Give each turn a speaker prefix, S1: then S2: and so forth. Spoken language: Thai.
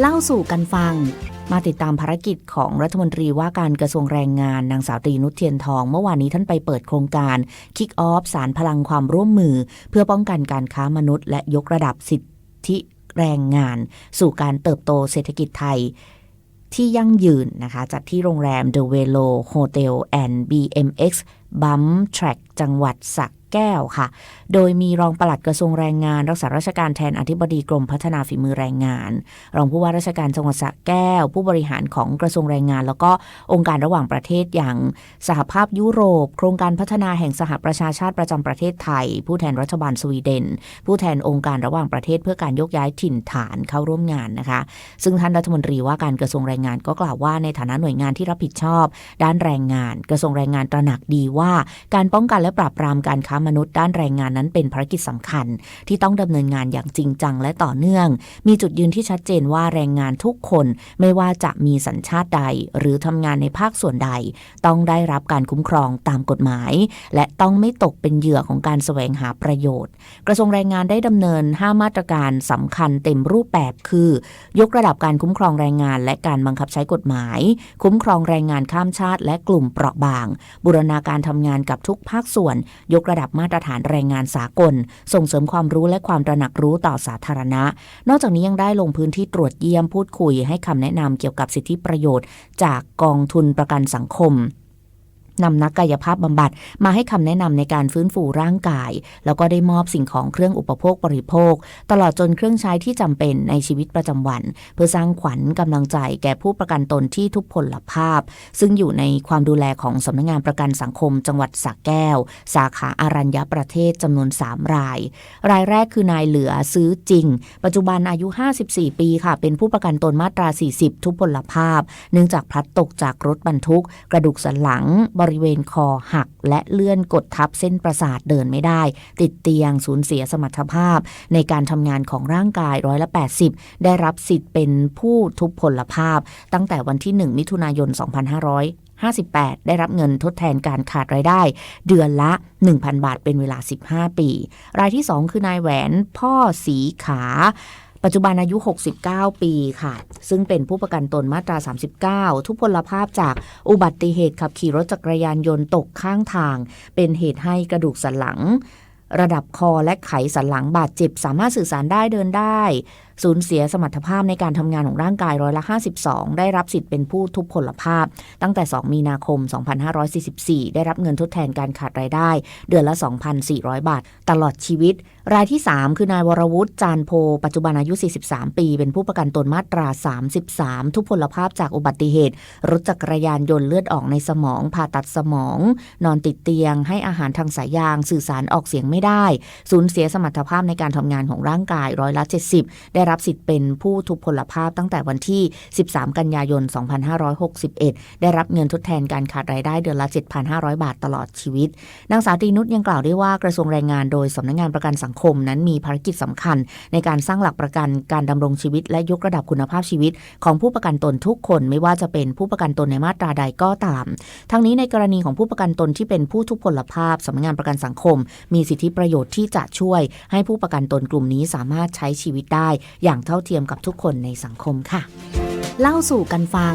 S1: เล่าสู่กันฟัง มาติดตามภารกิจของรัฐมนตรีว่าการกระทรวงแรงงานนางสาวตรีนุชเทียนทอง เมื่อวานนี้ท่านไปเปิดโครงการ Kick Off สารพลังความร่วมมือ เพื่อป้องกันการค้ามนุษย์ และยกระดับสิทธิแรงงาน สู่การเติบโตเศรษฐกิจไทยที่ยั่งยืนนะคะ จัดที่โรงแรม The Velo Hotel and BMX Bump Track จังหวัดสระ แก้วค่ะ โดยมีรองปลัดกระทรวงแรงงาน รักษาราชการแทนอธิบดีกรมพัฒนาฝีมือแรงงาน รองผู้ว่าราชการจังหวัดสระแก้ว ผู้บริหารของกระทรวงแรงงาน แล้วก็องค์การระหว่างประเทศอย่างสหภาพยุโรป โครงการพัฒนาแห่งสหประชาชาติประจำประเทศไทย ผู้แทนรัฐบาลสวีเดน ผู้แทนองค์การระหว่างประเทศเพื่อการยกย้ายถิ่นฐานเข้าร่วมงานนะคะ ซึ่งท่านรัฐมนตรีว่าการกระทรวงแรงงานก็กล่าวว่าในฐานะหน่วยงานที่รับผิดชอบ ด้านแรงงาน กระทรวงแรงงานตระหนักดีว่า การป้องกันและปราบปรามการค้ามมนุษย์ด้านแรงงานนั้นเป็นภารกิจสำคัญ ที่ต้องดำเนินงานอย่างจริงจังและต่อเนื่อง มีจุดยืนที่ชัดเจนว่าแรงงานทุกคนไม่ว่าจะมีสัญชาติใด หรือทำงานในภาคส่วนใด ต้องได้รับการคุ้มครองตามกฎหมาย และต้องไม่ตกเป็นเหยื่อของการแสวงหาประโยชน์ กระทรวงแรงงานได้ดำเนิน 5 มาตรการสำคัญเต็มรูปแบบคือ ยกระดับการคุ้มครองแรงงาน และการบังคับใช้กฎหมาย คุ้มครองแรงงานข้ามชาติ และกลุ่มเปราะบาง บูรณาการทำงานกับทุกภาคส่วน ยกระดับมาตรฐานแรงงานสากล ส่งเสริมความรู้และความตระหนักรู้ต่อสาธารณะ นอกจากนี้ยังได้ลงพื้นที่ตรวจเยี่ยมพูดคุยให้คำแนะนำเกี่ยวกับสิทธิประโยชน์ จากกองทุนประกันสังคม นำนักกายภาพบำบัดมาให้คำแนะนำในการฟื้นฟูร่างกาย แล้วก็ได้มอบสิ่งของเครื่องอุปโภคบริโภค ตลอดจนเครื่องใช้ที่จำเป็นในชีวิตประจำวัน เพื่อสร้างขวัญกำลังใจแก่ผู้ประกันตนที่ทุพพลภาพ ซึ่งอยู่ในความดูแลของสำนักงานประกันสังคม จังหวัดสระแก้ว สาขาอารัญญประเทศจำนวน 3 ราย รายแรกคือนายเหลือซื้อจริง ปัจจุบันอายุ 54 ปีค่ะ เป็นผู้ประกันตนมาตรา 40 ทุพพลภาพ เนื่องจากพลัดตกจากรถบรรทุก กระดูกสันหลังบริเวณคอหัก และเลื่อนกดทับเส้นประสาทเดินไม่ได้ ติดเตียงสูญเสียสมรรถภาพ ในการทำงานของร่างกายร้อยละ 80 ได้รับสิทธิ์เป็นผู้ทุพพลภาพ ตั้งแต่วันที่ 1 มิถุนายน 2500 58 ได้รับเงินทดแทนการขาดรายได้ เดือนละ 1,000 บาทเป็นเวลา 15 ปี รายที่ 2 คือนายแหวนพ่อสีขา ปัจจุบันอายุ 69 ปีค่ะ ซึ่งเป็นผู้ประกันตนมาตรา 39 ทุพพลภาพจากอุบัติเหตุขับขี่รถจักรยานยนต์ตกข้างทาง เป็นเหตุให้กระดูกสันหลัง ระดับคอและไขสันหลังบาดเจ็บ สามารถสื่อสารได้เดินได้ สูญเสียสมรรถภาพในการทำงานของร่างกายร้อยละ 52 ได้รับสิทธิ์เป็นผู้ทุพพลภาพ ตั้งแต่ 2 มีนาคม 2544 ได้รับเงินทดแทนการขาดรายได้ เดือนละ 2,400 บาท ตลอดชีวิต รายที่ 3 คือนายวรวุฒิจานโพ ปัจจุบันอายุ 43 ปี เป็นผู้ประกันตนมาตรา 33 ทุพพลภาพจากอุบัติเหตุ รถจักรยานยนต์เลือดออกในสมอง ผ่าตัดสมอง นอนติดเตียง ให้อาหารทางสายยาง สื่อสารออกเสียงไม่ได้สูญเสียสมรรถภาพในการทำงานของร่างกายร้อยละ70 ได้รับสิทธิ์เป็นผู้ทุพพลภาพตั้งแต่วันที่ 13 กันยายน 2561 ได้รับเงินทดแทนการขาดรายได้เดือนละ 7,500 บาทตลอดชีวิต นางสาวตรีนุชยังกล่าวได้ว่ากระทรวงแรงงานโดยสำนักงานประกันสังคมนั้นมีภารกิจสำคัญ ในการสร้างหลักประกันการดำรงชีวิต และยกระดับคุณภาพชีวิต ของผู้ประกันตนทุกคนไม่ว่าจะเป็นผู้ประกันตนในมาตราใดก็ตาม ทั้งนี้ในกรณีของผู้ประกันตนที่เป็นผู้ทุพพลภาพสำนักงานประกันสังคม มีสิทธธิประโยชน์ที่จะช่วยให้ผู้ประกันตนกลุ่มนี้สามารถใช้ชีวิตได้ อย่างเท่าเทียมกับทุกคนในสังคมค่ะ เล่าสู่กันฟัง